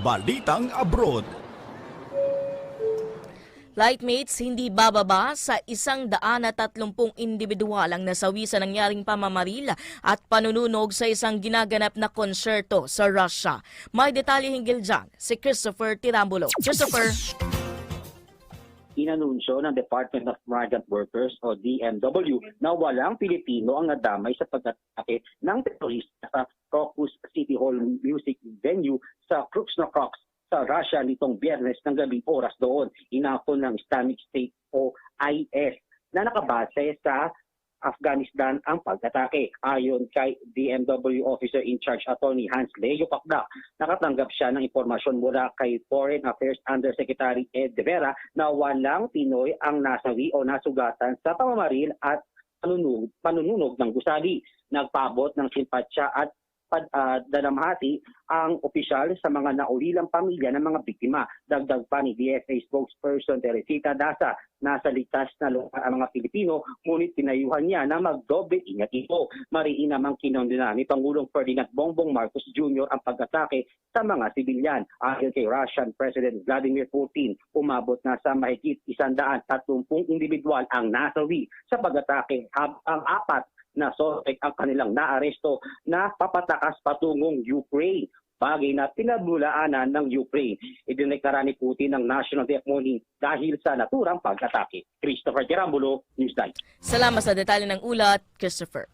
Balitang Abroad. Lightmates, hindi bababa sa isang daan at tatlumpung individual ang nasawi sa nangyaring pamamaril at panununog sa isang ginaganap na konserto sa Russia. May detalye hinggil dyan si Christopher Tirambulo. Christopher? Inanunsyo ng Department of Migrant Workers o DMW na walang Pilipino ang nadamay sa pag-atake ng terorista sa Crocus City Hall Music Venue sa Crocs sa Russia nitong biyernes ng gabing oras doon. Inakon ng Islamic State o IS na nakabase sa Afghanistan ang pag-atake. Ayon kay DMW Officer in Charge Attorney Hans Leo Pakda, nakatanggap siya ng impormasyon mula kay Foreign Affairs Undersecretary Ed De Vera na walang Pinoy ang nasawi o nasugatan sa pamamaril at panununog, panununog ng gusali. Nagpabot ng simpatsya at pad, ah, dalamhati ang opisyal sa mga naulilang pamilya ng mga biktima. Dagdag pa ni DFA spokesperson Teresita Dasa, nasa ligtas na lugar ang mga Pilipino, ngunit pinayuhan niya na magdoble ingat ito. Mariin namang kinondena ni Pangulong Ferdinand Bongbong Marcos Jr. ang pag-atake sa mga sibilyan. Ayon kay Russian President Vladimir Putin, umabot na sa mahigit 130 individual ang nasawi sa pag-atake habang apat na suspect ang kanilang naaresto na papatakas patungong Ukraine bagay na pinabulaanan ng Ukraine. Idineklara ni Putin ng National Death Warning dahil sa naturang pag-atake. Christopher Tirambulo, Newsline. Salamat sa detalye ng ulat, Christopher.